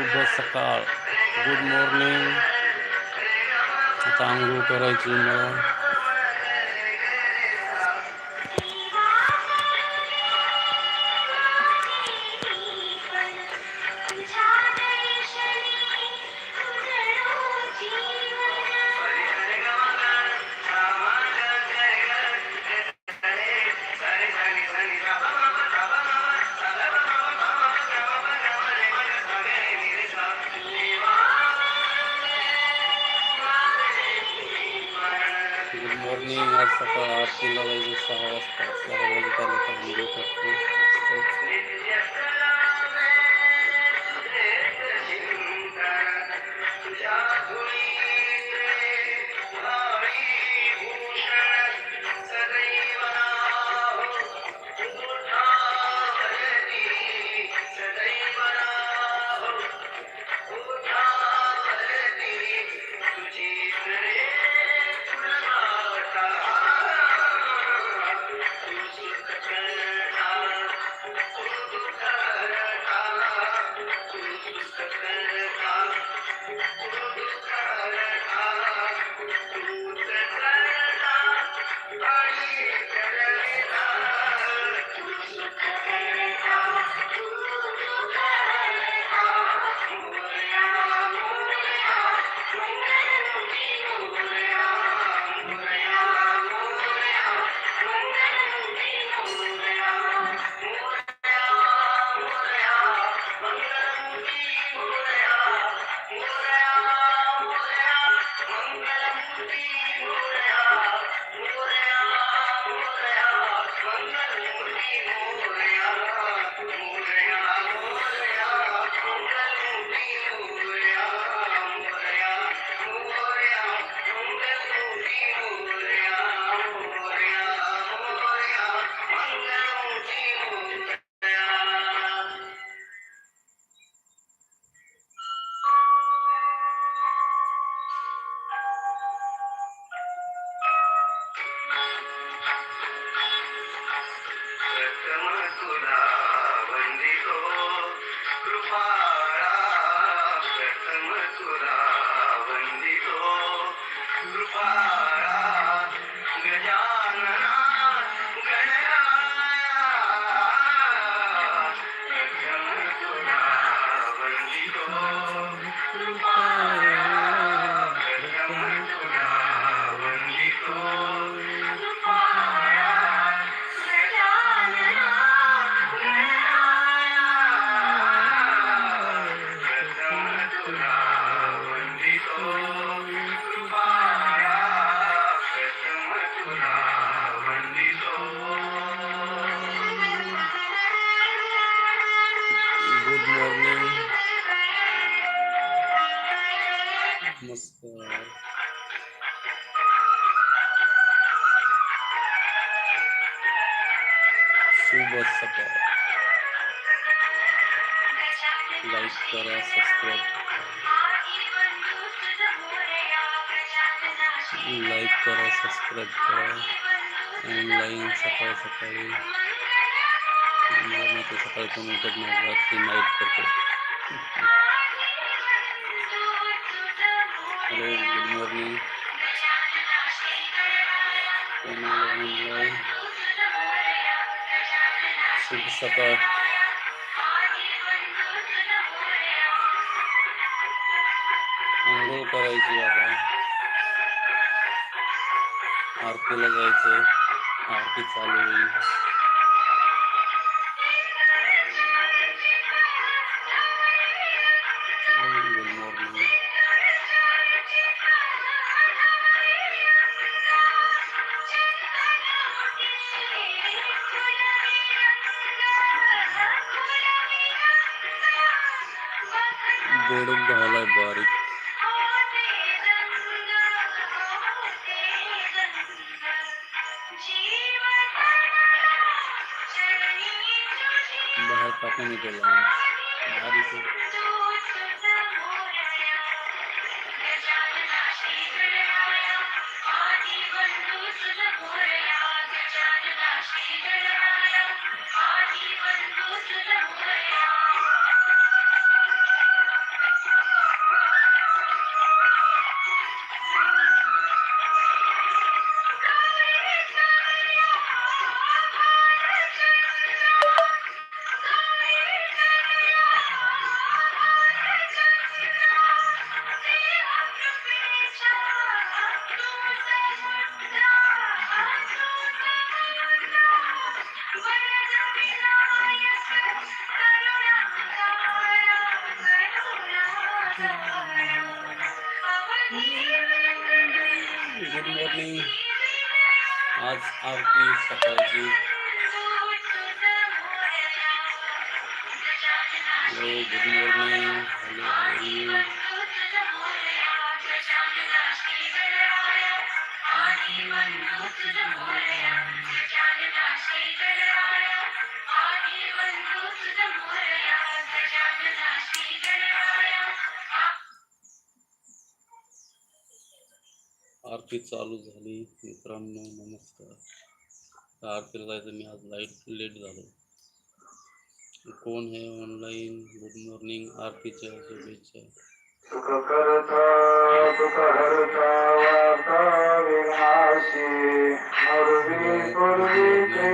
शुभ सकाळ good morning आता आंघोळ करायची मला. बस सका लाईक करा सबस्क्राईब करा. लाईक करा सबस्क्राईब करा. ऑनलाईन सकाळ सकाळी. मला माहिती सकाळी कोण उठत नाही रात्री नाईट करतो. हॅलो गुड मॉर्निंग शुभ सकाळ आंघोळ करायची आता आरतीला जायचं आरती चालू होईल Google. गुड मॉर्निंग आज आरती सकाळची hello good morning hello hello aarti चालू झाली. मित्रांनो नमस्कार. आरतीला जायचं मी आज लाइट लेट झालो. कोण हे ऑनलाईन गुड मॉर्निंग आरतीच्या शुभेच्छा. विनाशी.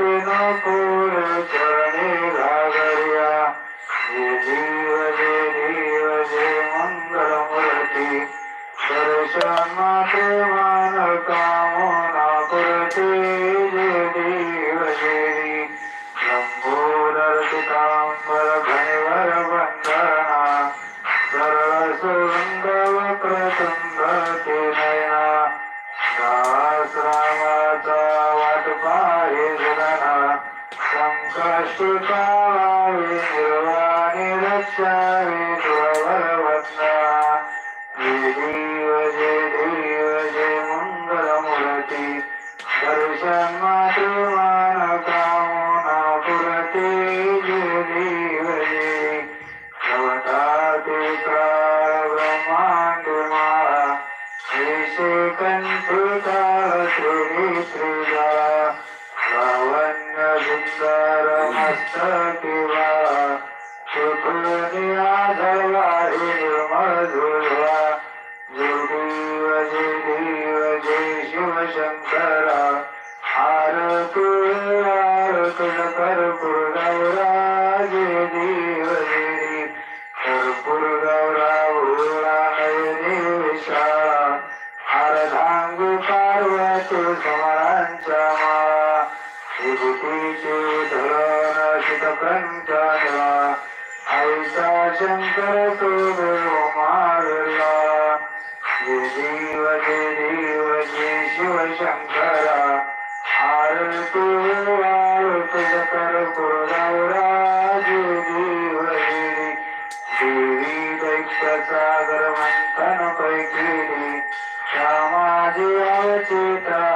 না করে জানে Sarvastati va Sukhani Adhava कंठाला ऐसा शंकर तो देव मारला जे देव जे देव जे शिव शंकरा आरती आरत कर पुरनवरा जे देव देवी देवी दैत्य सागर मंथन पैकी श्यामाजी अवचेता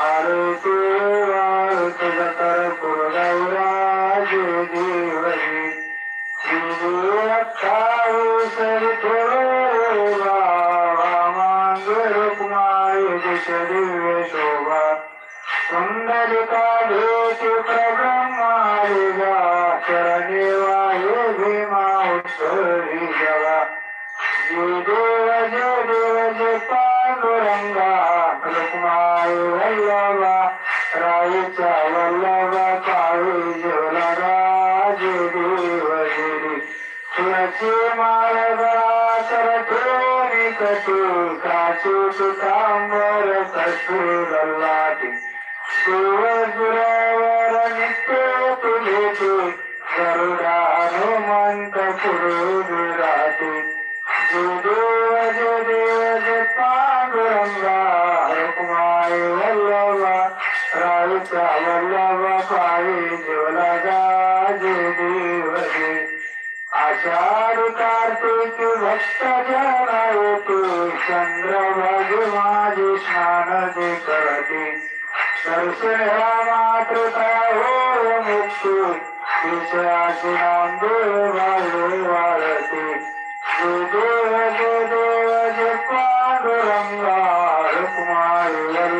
Thank you. చాలల్లవ పావిజులగా జుడి వజిరి తులసి మాలగా శరధోని కటు కాచుటు తాంబర సశూలల్లాటి శివజురవర నిత్యోతులేతు గరుడాను మంతపుడు राविचा वल्लभा पायी जेवला जा जय आषाढ कार्तिक भक्त जना येते चंद्रभागी माझी स्नान जे करते दर्शन मात्र हो मुक्ती विषयाची देव देव पांडुरंगा रुक्माई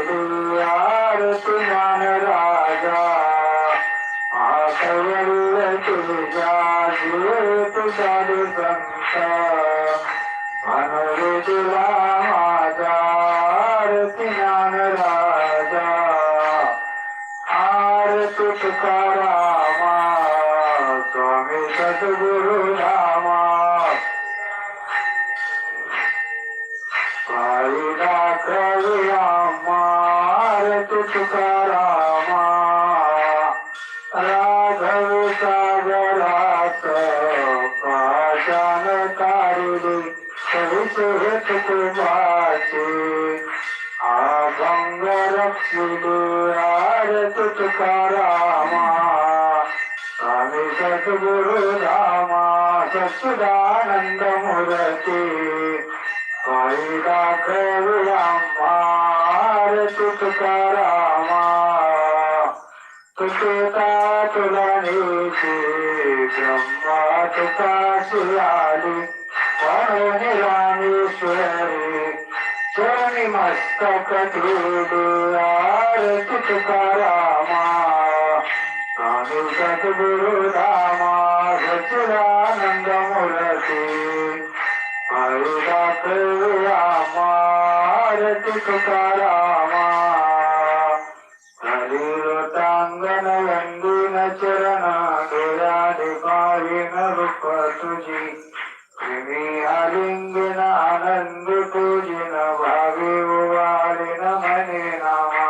संत अनुवितीला माझा ज्ञान राजा आरती तुकारामा स्वामी सद्गुरु आरती तुकारामा स्वामी सद्गुरु रामा सच्चिदानंद मूर्ती काही दाखवी आम्हा आरती तुकारामा तुका तुला नेते మస్తక చూడు ఆరతి తుకారామా నాను సద్గురు రామా సచిదానందములసి అరుణ आलिंगन आनंद पूजिन भावी उवालिन मने नामा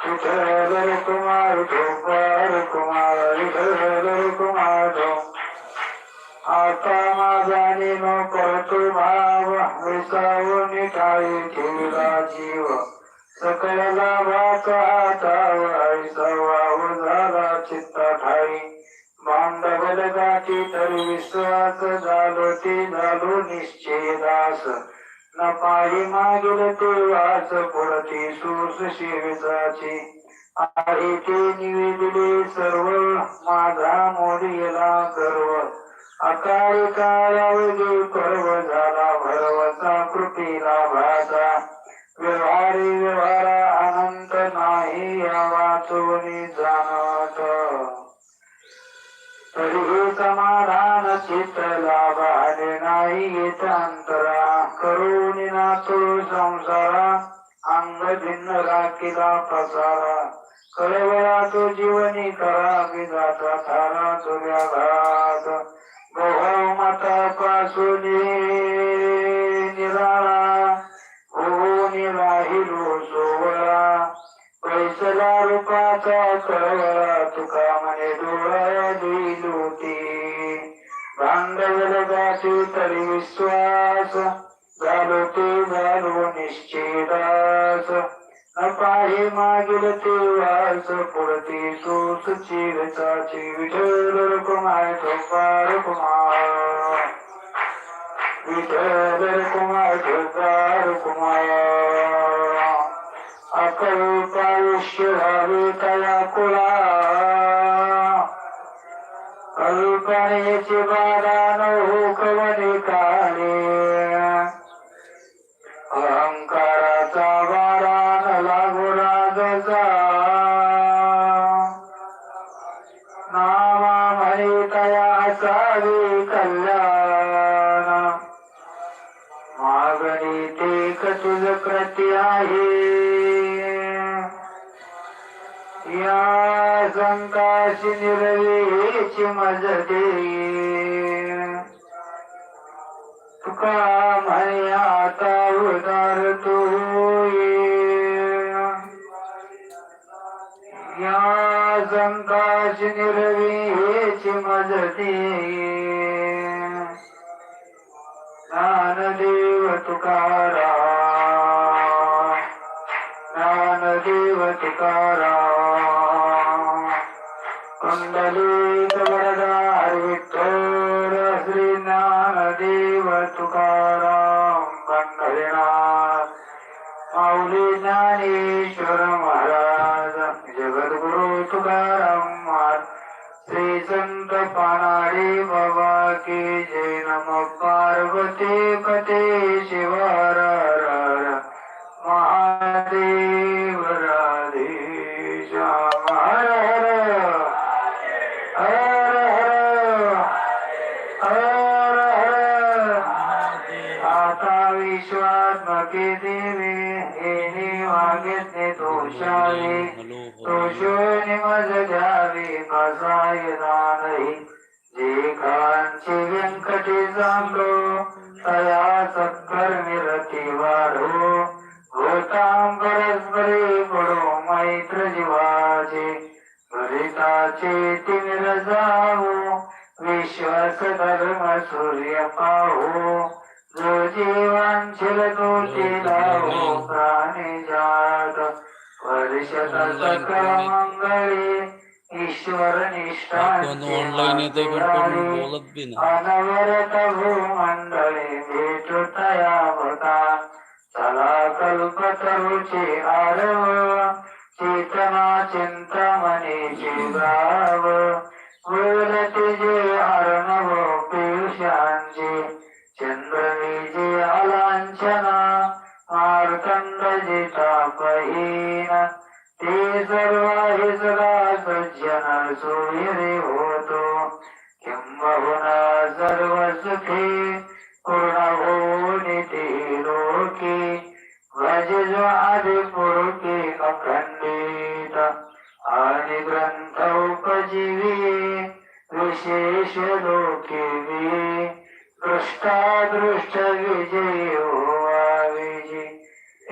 विठ्ठल कुमार गोपाल कुमार विठ्ठल कुमार आता माझा निनो करतो भाव विसावून निठाई ठेवला जीव सकल लाभाचा हाताव ऐसवाव झाला चित्ता ठाई भांडवल गाठी तरी विश्वास झालो ते झालो निश्चेदास न पायी मागील ते वास पुढती सूस शिवसाची आहे ते निवेदले सर्व माझा मोडीला गर्व. अकाळी काळावधी पर्व झाला भरवसा कृतीला भासा. व्यवहारी व्यवहारा अनंत नाही या वाचवणी जाणत तरीही समाधान चित्त लाभाले नाही येत अंतरा करून नातो संसारा अंग भिन्न राखीला पसारा कळवळा तो जीवनी करा विधाचा थारा तुझ्या घात बहुमता पासून निराळा होऊन राहिलो सोवळा पैसला रूपाचा कळवळा डोळ्या भांडवल गाठी तरी विश्वास झालो ते झालो निश्चिदास न पाहे मागील ते वास पुढती सोस चिरचाची विठ्ठल रुक्माय ठोकार कुमार विठल कुमार ठोकार कुमार अकल्प आयुष्य हवे तया कुला जाण्याचे बारा हो कवने काळे. अहंकाराचा बारान न लागो नामा म्हणे तया असावे कल्याण. मागणी ते कतुल कृती आहे. या संकाशी निर्वेची मजत का म्हणे आता उदार तू या संकाशी निर्वेची मजते ज्ञानदेव तुकारा ज्ञानदेव तुकारा माता विश्वात्मके देवे हे वागितले दोषावे हॅलो दोषोनी द्यावे कसाय नाही जे कांचे व्यंकटे सांगो तया सत्कर्मी रती वाढो होताम परस्परे पडो मैत्र जीवाचे भरिताचे तिमिर जावो विश्वास धर्म सूर्य पाहो जीवांशील तो लावो प्राणी जात वर्षत सकळ मंगळे ईश्वर आपण अनवरत भूमंडळे भेटू तया होता चला कल्पतरुचे आरव चेतना चिंतामणीचे गाव बोलते जे अर्णव पियुषांचे चंद्रवीजे अलांछना मार्कंड जे तापहीन ते सर्व हे सदा सज्जन सोयरे होतो. किंबहुना सर्व सुखे पूर्ण होणे ते लोके भज जो आदि पुरुके अखंडित. आणि ग्रंथ उपजीवी विशेष लोके वी दृष्टादृष्ट विजय होवा विजय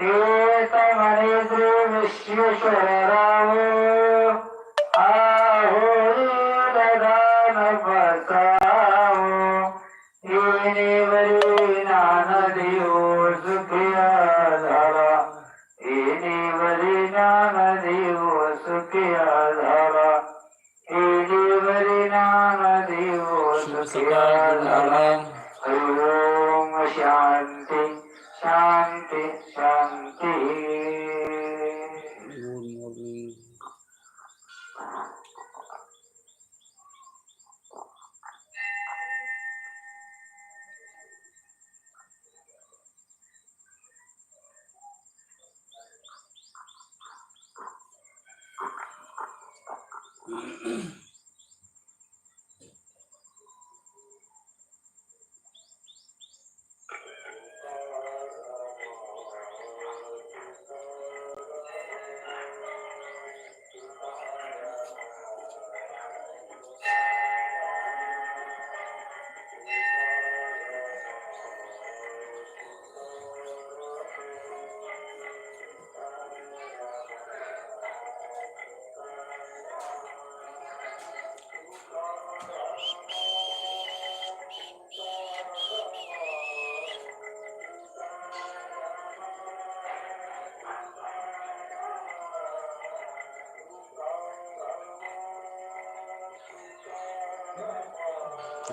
एक म्हणे Shri Vishweshwarrao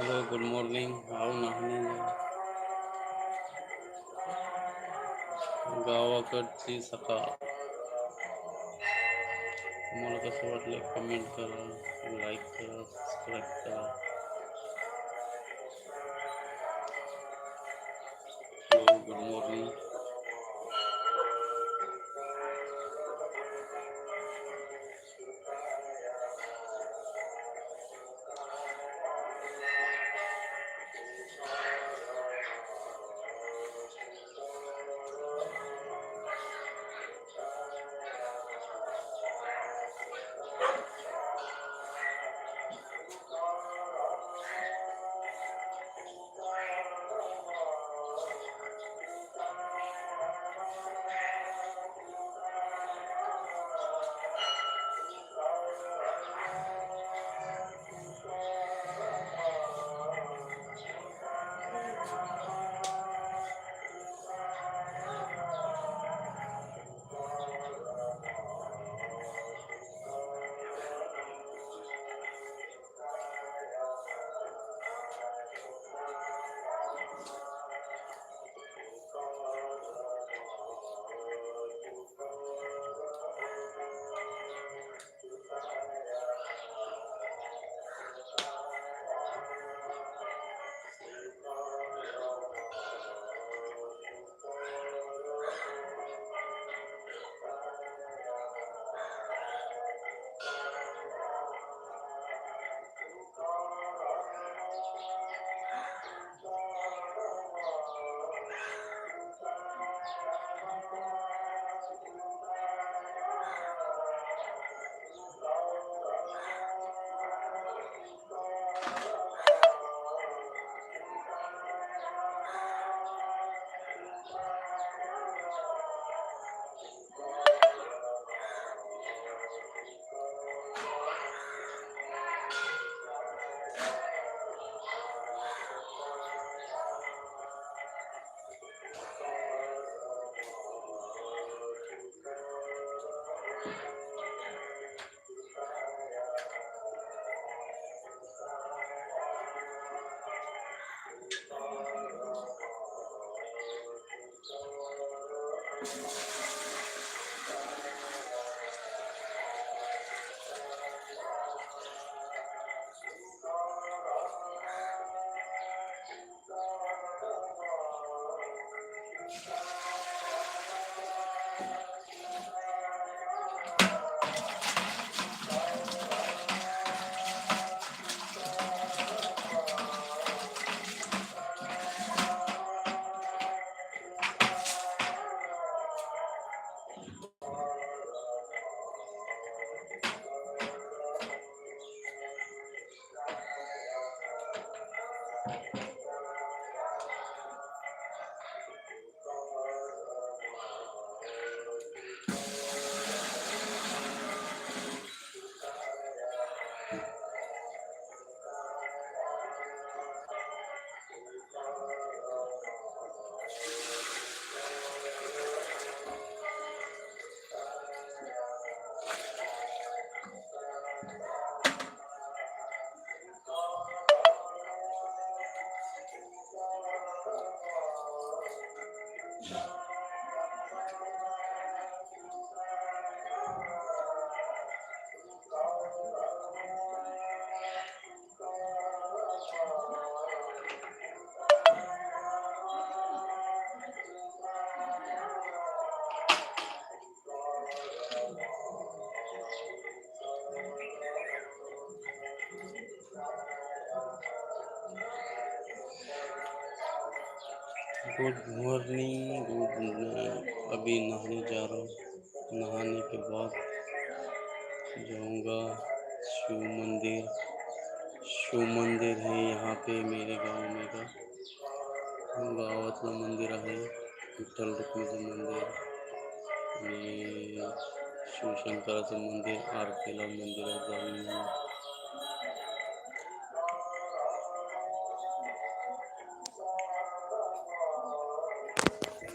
hello good morning हाव नाही गावाकडची सकाळ तुम्हाला कसं वाटलं? कमेंट करा लाईक करा सबस्क्राईब करा. Good morning, good अभी नहाने जा रहा हूँ। नहाने के बाद जाऊँगा शिव मंदिर। शिव मंदिर है यहाँ पे मेरे गाँव में का। गावातलं मंदिर आहे विठ्ठल रुक्मिणीचं मंदिर। आणि शिवशंकराचं मंदिर आरतीला मंदिरात जाऊन